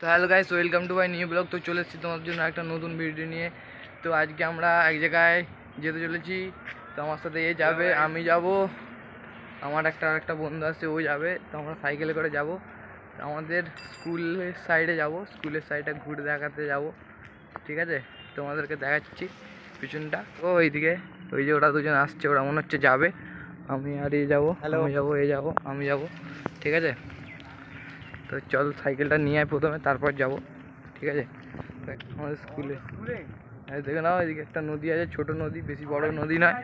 তো hello guys welcome to my new blog তো চলে এসেছি তোমার জন্য একটা নতুন ভিডিও নিয়ে। তো আজকে আমরা এক জায়গায় যেতে চলেছি। তো আমার সাথে এ যাবে আমি যাব। আমার একটা আরেকটা বন্ধু আছে ও যাবে। তো আমরা সাইকেলে করে যাব। আমাদের স্কুলের সাইডে যাব। স্কুলের সাইডে ঘুরে দেখাতে যাব। ঠিক আছে? তোমাদেরকে দেখাচ্ছি পিছনটা। ও ওইদিকে ওই যে ওরা দুজন আসছে ওরা মনে হচ্ছে যাবে। আমি আর এ যাব. আমি যাব এ যাব আমি যাব। ঠিক আছে? তো চল সাইকেলটা নিয়ে আয় প্রথমে, তারপর যাব। ঠিক আছে? আমাদের স্কুলে দেখে নাও, এদিকে একটা নদী আছে, ছোট নদী, বেশি বড় নদী নয়।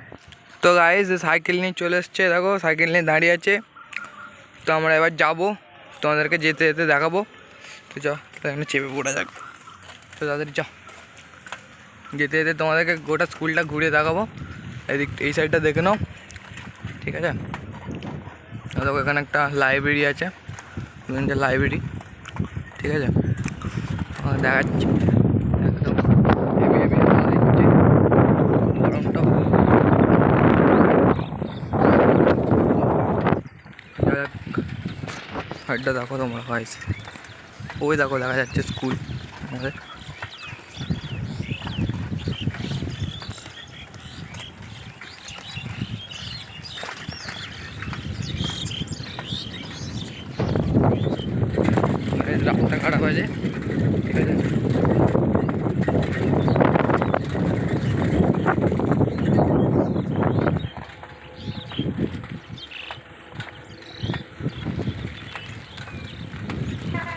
তো গাইজ সাইকেল নিয়ে চলে এসছে, দেখো, সাইকেল নিয়ে দাঁড়িয়ে আছে। তো আমরা এবার যাব, তোমাদেরকে যেতে যেতে দেখাবো। তো চ তো এখানে চেপে পড়ে যাক তো তাদের চ। যেতে যেতে তোমাদেরকে গোটা স্কুলটা ঘুরে দেখাবো। এদিক, এই সাইডটা দেখে নাও। ঠিক আছে? দেখো, এখানে একটা লাইব্রেরি আছে। যে লাইব্রেরি ঠিক আছে দেখাচ্ছি একদম গরমটা হাইটটা দেখো তোমরা হয় ওই দেখো দেখা যাচ্ছে স্কুল আমাদের এই রাস্তা খারাপ আছে ঠিক আছে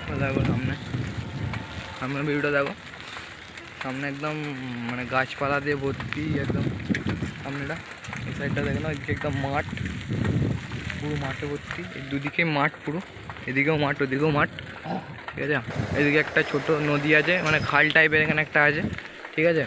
ও দেখো সামনে সামনে ভিউটা দেখো। সামনে একদম মানে গাছপালা দিয়ে ভর্তি একদম সামনেটা। এই সাইডটা দেখো না এদিকে একদম মাঠ। পুরো মাঠে ভর্তি। এই দুদিকে মাঠ পুরো। এদিকেও মাঠ, ওদিকেও মাঠ। ঠিক আছে? এদিকে একটা ছোট নদী আছে মানে খাল টাইপের এখানে একটা আছে। ঠিক আছে?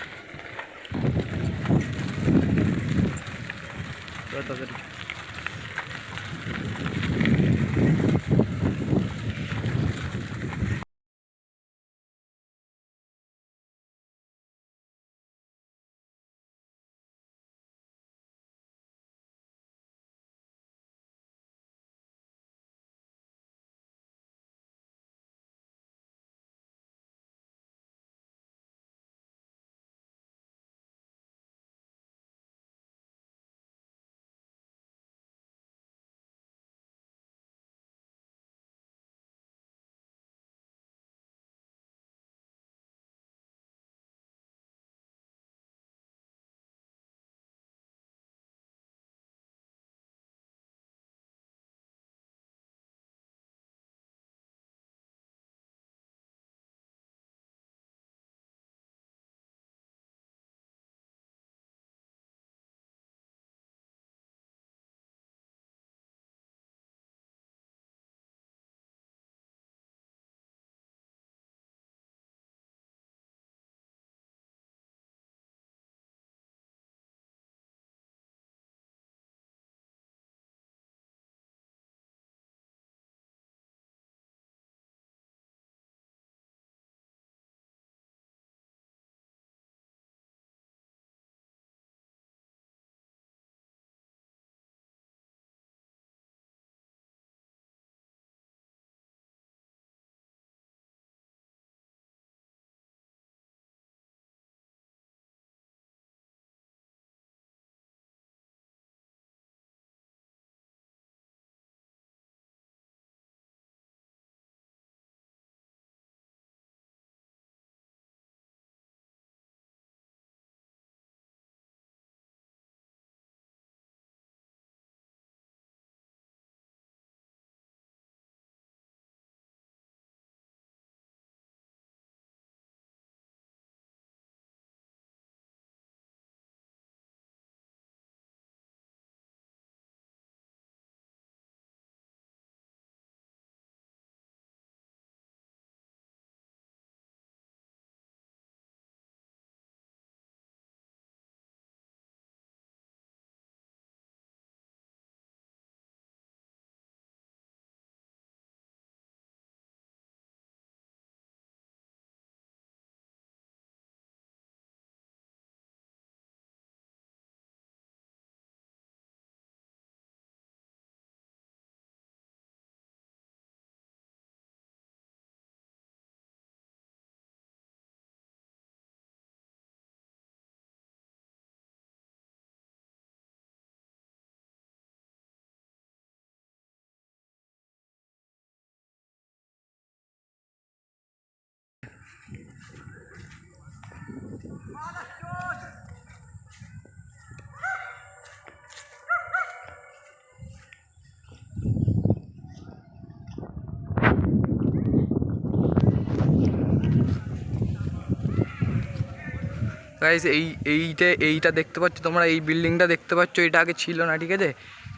গাইস এই এইটা এইটা দেখতে পাচ্ছ, তোমরা এই বিল্ডিংটা দেখতে পাচ্ছ, এটা আগে ছিল না, ঠিক আছে?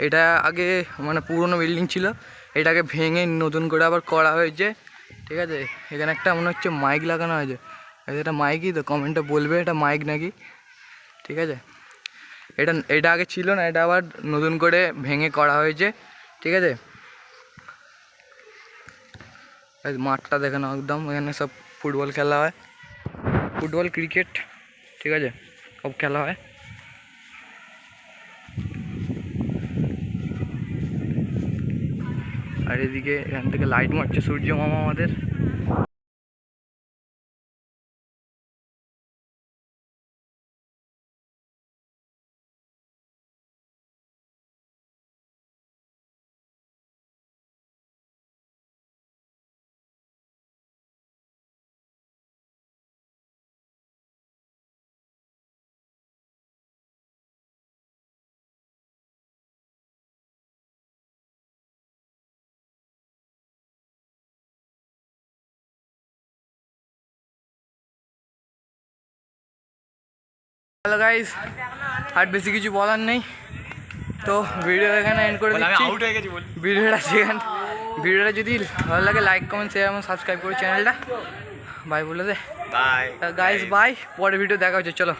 এটা আগে মানে পুরনো বিল্ডিং ছিল, এটাকে ভেঙে নতুন করে আবার করা হয়েছে, ঠিক আছে? এখানে একটা মনে হচ্ছে মাইক লাগানো হয়েছে। এই এটা মাইকই তো কমেন্টে বলবে, এটা মাইক নাকি? ঠিক আছে? এটা এটা আগে ছিল না, এটা আবার নতুন করে ভেঙে করা হয়েছে, ঠিক আছে? মাঠটা দেখে নাও একদম, এখানে সব ফুটবল খেলা হয়। Football, cricket. ঠিক আছে? সব খেলা হয়। আর এদিকে এখান থেকে লাইট মারছে সূর্য মামা আমাদের। হ্যালো গাইস আর বেশি কিছু বলার নেই। তো ভিডিও এখানে এন্ড করে দিচ্ছি। হয়ে ভিডিওটা সেখানে ভিডিওটা যদি ভালো লাগে লাইক কমেন্ট শেয়ার এবং সাবস্ক্রাইব করে চ্যানেলটা বাই বলে দে। বাই গাইস বাই পরে ভিডিও দেখা হচ্ছে চলো।